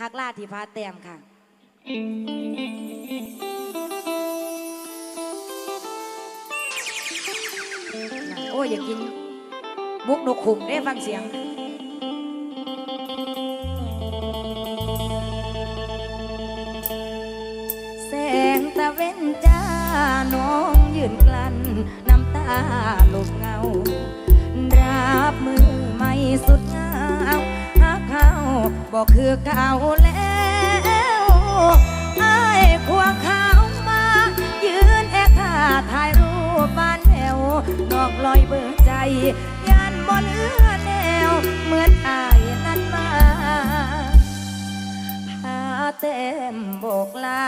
ฮักลาที่ฟ้าแต้มค่ะ โอ้ยอยากกินมุกนกขุมได้ฟังเสียง แสงตะเว้นจ้าน้องยืนกลั้นน้ำตาหลบเงา รับมือไม่สุดงา บ่คือเก่าแล้วไอ้ควงขาวมา ยืนแอบท่าถ่ายรูปบ้านแววดอกลอยเบิกใจยันบนเลือแล้วเหมือนอายนั้นมาพาเต็มโบกลา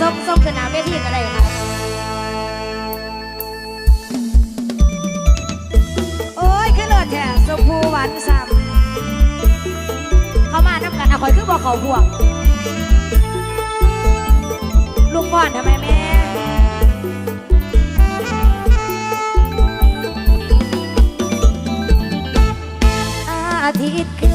ส่งส่งขึ้นหนาเวทีก็ได้ค่ะ มพูหวานซ้ำเขามาน้ำกันอะคอยคือบอกเขาพวกลูงก่อนทำไมแม่อาทิตย์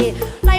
Yeah.